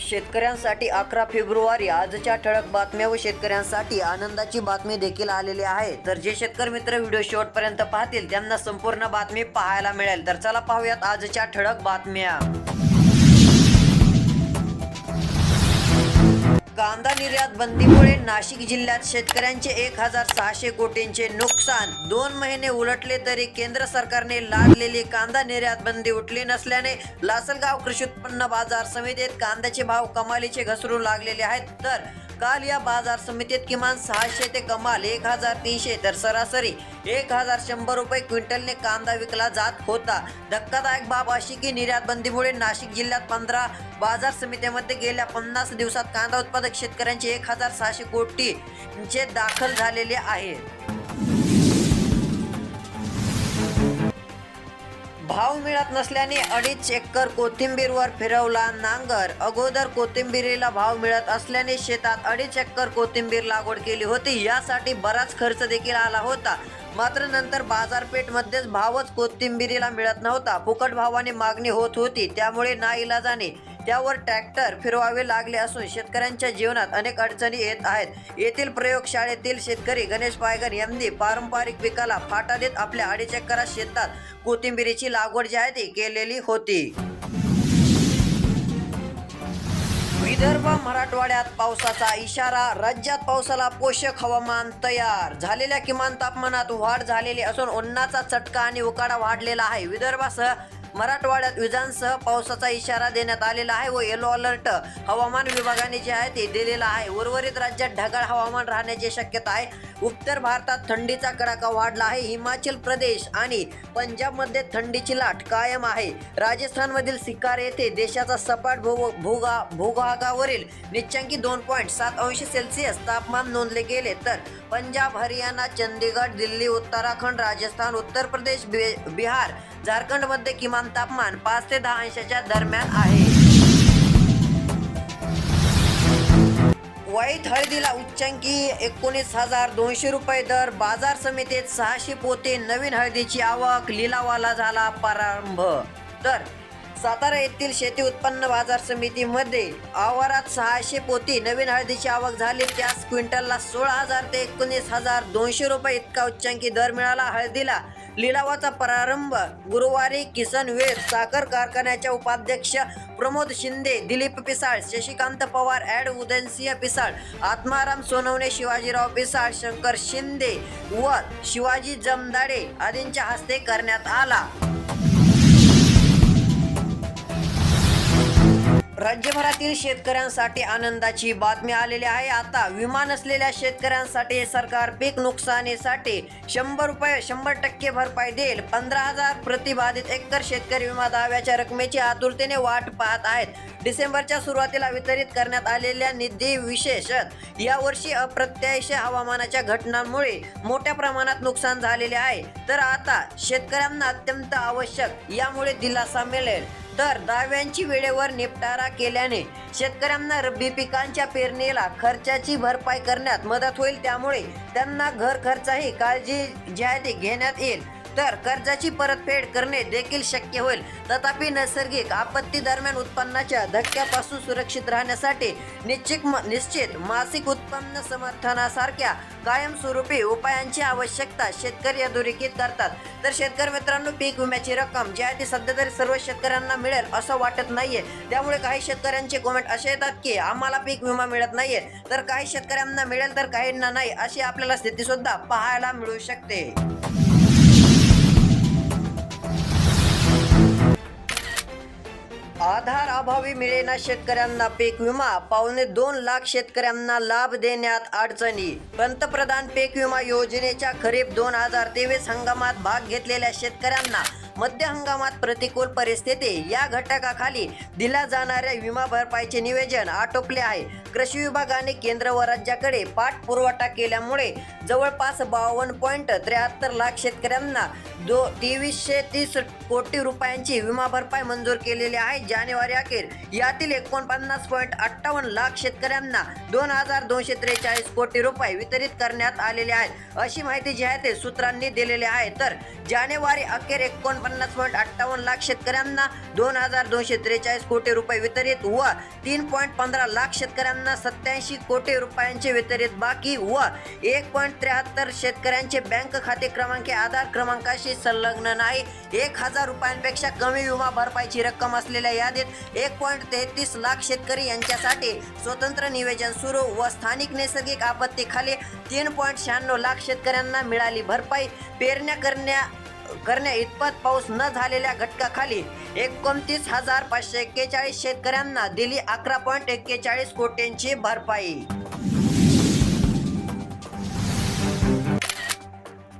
शेतकऱ्यांसाठी अकरा फेब्रुवारी आजच्या ठळक बातम्या व शेतकऱ्यांसाठी आनंदाची बातमी देखील आलेली आहे. तर जे शेतकरी मित्र व्हिडिओ शेवटपर्यंत पाहतील त्यांना संपूर्ण बातमी पाहायला मिळेल. तर चला पाहूयात आजच्या ठळक बातम्या. कांदा निर्यात बंदीमुळे नाशिक जिल्ह्यात शेतकऱ्यांचे एक हजार सहाशे कोटींचे नुकसान. दोन महिने उलटले तरी केंद्र सरकारने लादलेली कांदा निर्यात बंदी उठली नसल्याने लासलगाव कृषी उत्पन्न बाजार समितीत कांद्याचे भाव कमालीचे घसरू लागलेले आहेत. तर काल या बाजार समितीत किमान सहाशे ते कमाल एक हजार तीनशे तर सरासरी एक हजार शंभर रुपये क्विंटलने कांदा विकला जात होता. धक्कादायक बाब अशी की निर्यात बंदीमुळे नाशिक जिल्ह्यात पंधरा बाजार समित्यामध्ये गेल्या पन्नास दिवसात कांदा उत्पादक शेतकऱ्यांचे एक हजार सहाशे कोटीचे दाखल झालेले आहे. भाव मिळत नसल्याने अडीच एकर कोथिंबीरवर फिरवला नांगर. अगोदर कोथिंबीरीला भाव मिळत असल्याने शेतात अडीच एकर कोथिंबीर लागवड केली होती. यासाठी बराच खर्च देखील आला होता. मात्र नंतर बाजारपेठमध्येच भावच कोथिंबीरीला मिळत नव्हता. फुकट भावाने मागणी होत होती. त्यामुळे नाईलाजाने त्यावर ट्रॅक्टर फिरवावे लागले असून शेतकऱ्यांच्या जीवनात अनेक अडचणी येत आहेत. येथील प्रयोगशाळेतील शेतकरी गणेश पायगर यांनी पारंपरिक पिकाला फाटा देत आपल्या अडीच शेतात कोथिंबिरीची लागवड जी आहे ती केलेली होती. विदर्भ मराठवाड्यात पावसाचा इशारा राज्यात पावसाला पोषक हवामान तयार. झालेल्या किमान तापमानात वाढ झालेली असून उन्हाचा चटका आणि उकाडा वाढलेला आहे. विदर्भासह मराठवाड्यात विजांसह पावसाचा इशारा देण्यात आलेला आहे व येलो अलर्ट हवामान विभागाने जे आहे ते दिलेला आहे. उर्वरित राज्यात ढगाळ हवामान राहण्याची शक्यता आहे. उत्तर भारतात थंडीचा कडाका वाढला आहे. हिमाचल प्रदेश आणि पंजाबमध्ये थंडीची लाट कायम आहे. राजस्थानमधील सिकार येथे देशाचा सपाट भू भूगा भूभागावरील निच्चांकी दोन पॉईंट सात अंश सेल्सिअस तापमान नोंदले गेले तर पंजाब हरियाणा चंदीगड दिल्ली उत्तराखंड राजस्थान उत्तर प्रदेश बिहार झारखंडमध्ये किमान तापमान पाच ते दहा अंशाच्या दरम्यान आहे. वाईट हळदीला उच्चांकी एकोणीस हजार दोनशे रुपये दर. बाजार समितीत सहाशे पोते नवीन हळदीची आवक. लिलावाला झाला प्रारंभ. तर सातारा येथील शेती उत्पन्न बाजार समितीमध्ये आवारात सहाशे पोती नवीन हळदीची आवक झाली. त्यास क्विंटलला सोळा हजार ते एकोणीस हजार दोनशे रुपये इतका उच्चांकी दर मिळाला. हळदीला लिलावाचा प्रारंभ गुरुवारी किसन वेद साखर कारखान्याच्या उपाध्यक्ष प्रमोद शिंदे दिलीप पिसाळ शशिकांत पवार ॲड उदयनसिंह पिसाळ आत्माराम सोनवणे शिवाजीराव पिसाळ शंकर शिंदे व शिवाजी जमदाडे आदींच्या हस्ते करण्यात आला. राज्यभरातील शेतकऱ्यांसाठी आनंदाची बातमी आलेली आहे. आता विमा नसलेल्या शेतकऱ्यांसाठी सरकार पीक नुकसानीसाठी शंभर रुपये शंभर टक्के भरपाई देईल. पंधरा हजार प्रतिबाधित एकर शेतकरी विमा दाव्याच्या रकमेची आतुरतेने वाट पाहत आहेत. डिसेंबरच्या सुरुवातीला वितरित करण्यात आलेल्या निधी विशेषत यावर्षी अप्रत्याशित हवामानाच्या घटनांमुळे मोठ्या प्रमाणात नुकसान झालेले आहे. तर आता शेतकऱ्यांना अत्यंत आवश्यक यामुळे दिलासा मिळेल. तर दाव्यांची वेळेवर निपटारा केल्याने शेतकऱ्यांना रब्बी पिकांच्या पेरणीला खर्चाची भरपाई करण्यात मदत होईल. त्यामुळे त्यांना घर खर्चाही काळजी जी घेण्यात येईल. तर कर्जाची परतफेड करणे देखील शक्य होईल. तथापि नैसर्गिक आपत्ती दरम्यान उत्पन्नाच्या धक्क्यापासून सुरक्षित राहण्यासाठी निश्चित निश्चित मासिक उत्पन्न समर्थनासारख्या कायमस्वरूपी उपायांची आवश्यकता शेतकरी अधोरेखित करतात. तर शेतकरी मित्रांनो पीक विम्याची रक्कम जी आहे ती सध्या तरी सर्व शेतकऱ्यांना मिळेल असं वाटत नाहीये. त्यामुळे काही शेतकऱ्यांचे कमेंट असे येतात की आम्हाला पीक विमा मिळत नाहीये. तर काही शेतकऱ्यांना मिळेल तर काहींना नाही अशी आपल्याला स्थिती सुद्धा पाहायला मिळू शकते. आधार अभावी मिळेना शेतकऱ्यांना पीक विमा. पावणे दोन लाख शेतकऱ्यांना लाभ देण्यात अडचणी. पंतप्रधान पीक विमा योजनेच्या खरीप दोन हजार तेवीस हंगामात भाग घेतलेल्या शेतकऱ्यांना मध्य हंगामात प्रतिकूल परिस्थिती. या घटकाखाली दिल्या जाणाऱ्या विमा भरपाईचे निवेदन आटोपले आहे. कृषी विभागाने केंद्र व राज्याकडे पाठपुरवठा केल्यामुळे जवळपास बावन्न पॉईंट त्र्याहत्तर लाख शेतकऱ्यांना दो तेवीसशे तीस कोटी रुपयांची विमा भरपाई मंजूर केलेली आहे. जानेवारी अखेर यातील एकोणपन्नास पॉईंट अठ्ठावन्न लाख शेतकऱ्यांना दोन हजार दोनशे त्रेचाळीस कोटी रुपये वितरित करण्यात आलेले आहेत. अशी माहिती जी आहे ते सूत्रांनी दिलेली आहे. तर जानेवारी अखेर एकोण पन्नास पॉईंट अठ्ठावन्न लाख शेतकऱ्यांना दोन हजार दोनशे त्रेचाळीस कोटी रुपये वितरित व तीन पॉईंट पंधरा लाख शेतकऱ्यांना सत्याऐंशी कोटी रुपयांचे वितरित बाकी व एक पॉईंट त्र्याहत्तर शेतकऱ्यांचे बँक खाते क्रमांक आधार क्रमांकाशी संलग्न नाही. एक हजार रुपयांपेक्षा कमी विमा भरपाईची रक्कम असलेल्या यादीत एक पॉईंट तेहतीस लाख शेतकरी यांच्यासाठी स्वतंत्र निवेदन सुरू व स्थानिक नैसर्गिक आपत्तीखाली तीन पॉईंट शहाण्णव लाख शेतकऱ्यांना मिळाली भरपाई पेरण्या करण्या करण्या इतपत पाऊस न झालेल्या घटकाखाली एकोणतीस हजार पाचशे एक्केचाळीस शेतकऱ्यांना दिली अकरा पॉईंट एक्केचाळीस कोटींची भरपाई.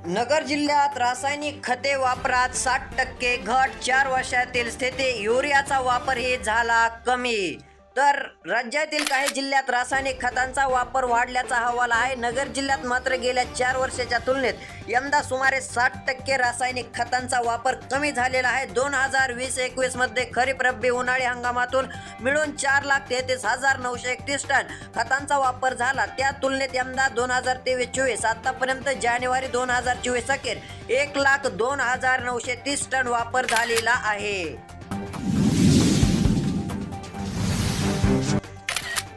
नगर जिल्ह्यात रासायनिक खते वापरात साठ टक्के घट चार वर्षातील स्थिती युरियाचा वापरही झाला कमी. तर राज्यातील काही जिल्ह्यात रासायनिक खतांचा वापर वाढल्याचा अहवाल आहे. नगर जिल्ह्यात मात्र गेल्या चार वर्षाच्या तुलनेत यंदा सुमारे साठ टक्के रासायनिक खतांचा वापर कमी झालेला आहे. दोन हजार वीस एकवीसमध्ये खरीप रब्बी उन्हाळी हंगामातून मिळून चार लाख तेहतीस हजार नऊशे एकतीस टन खतांचा वापर झाला. त्या तुलनेत यंदा दोन हजार तेवीस चोवीस आतापर्यंत जानेवारी दोन हजार चोवीस अखेर एक लाख दोन हजार नऊशे तीस टन वापर झालेला आहे.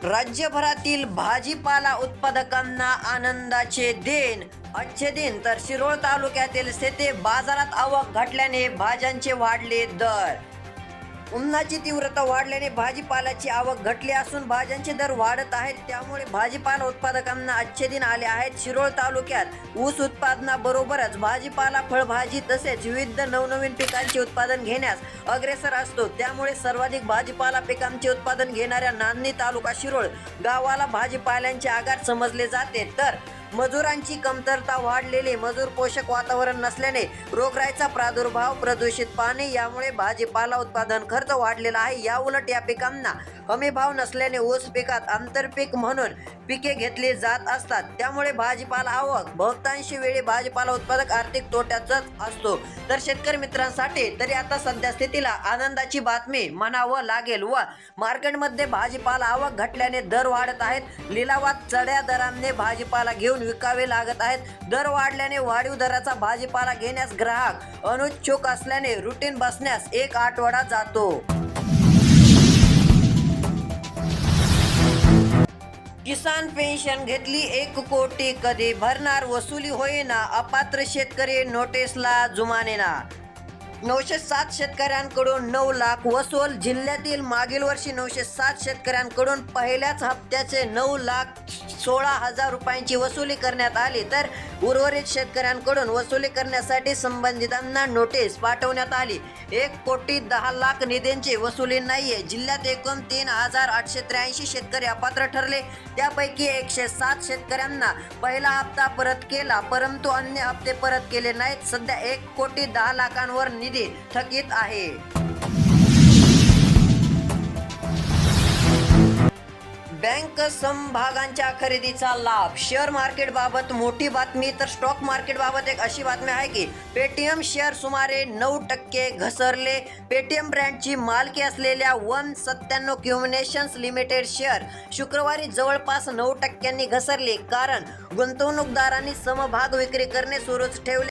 राज्यभरातील भाजीपाला उत्पादकांना आनंदाचे दिन अच्छे दिन तर शिरोळ तालुक्यातील सेते बाजारात आवक घटल्याने भाज्यांचे वाढले दर. उन्हाची तीव्रता वाढल्याने भाजीपाल्याची आवक घटली असून भाज्यांचे दर वाढत आहेत. त्यामुळे भाजीपाला उत्पादकांना आजचे दिन आले आहेत. शिरोळ तालुक्यात ऊस उत्पादनाबरोबरच भाजीपाला फळभाजी तसेच विविध नवनवीन पिकांचे उत्पादन घेण्यास अग्रेसर असतो. त्यामुळे सर्वाधिक भाजीपाला पिकांचे उत्पादन घेणाऱ्या नांदणी तालुका शिरोळ गावाला भाजीपाल्यांचे आगार समजले जाते. तर मजुरांची कमतरता वाढलेले मजूर पोषक वातावरण नसल्याने रोगराईचा प्रादुर्भाव प्रदूषित पाणी यामुळे भाजीपाला उत्पादन खर्च वाढलेला आहे. या उलट या पिकांना हमी भाव नसल्याने ऊस पिकात आंतरपीक म्हणून पिके घेतली जात असतात. त्यामुळे भाजीपाला आवक बहुतांशी वेळी भाजीपाला उत्पादक आर्थिक तोट्याचाच असतो. तर शेतकरी मित्रांसाठी तरी आता सध्या स्थितीला आनंदाची बातमी म्हणावं लागेल व मार्केटमध्ये भाजीपाला आवक घटल्याने दर वाढत आहेत. लिलावात चढ्या दराने भाजीपाला घेऊन विकावे लागत आहेत. दर वाढल्याने वाढीव दराचा भाजीपाला घेण्यास ग्राहक अनुच्छुक असल्याने रुटीन बसण्यास एक आठवडा जातो. किसान पेन्शन घेतली एक कोटी कधी भरणार वसुली होईना अपात्र शेतकरी नोटीसला जुमानेना. नऊशे सात शेतकऱ्यांकडून नऊ लाख वसूल जिल्ह्यातील मागील वर्षी नऊशे सात शेतकऱ्यांकडून पहिल्याच हप्त्याचे नऊ लाख सोळा हजार रुपयांची वसुली करण्यात आली तर उर्वरित शेतकऱ्यांकडून वसुली करण्यासाठी संबंधितांना नोटीस पाठवण्यात आली. एक कोटी दहा लाख निधींची वसुली नाहीये. जिल्ह्यात एकूण तीन हजार आठशे त्र्याऐंशी शेतकरी अपात्र ठरले. त्यापैकी एकशे सात शेतकऱ्यांना पहिला हप्ता परत केला परंतु अन्य हप्ते परत केले नाहीत. सध्या एक कोटी दहा लाखांवर निधी थकीत आहे. बँक समभागांच्या खरेदीचा लाभ. शेअर मार्केट बाबत मोठी बातमी तर स्टॉक मार्केट बाबत एक अशी बातमी आहे की पेटीएम शेअर सुमारे नऊ टक्के घसरले. पेटीएम ब्रँडची मालकी असलेल्या वन सत्त्याण्णव क्युमिनेशन्स लिमिटेड शेअर शुक्रवारी जवळपास नऊ टक्क्यांनी घसरले. कारण गुंतवणूकदारांनी समभाग विक्री करणे सुरूच ठेवले.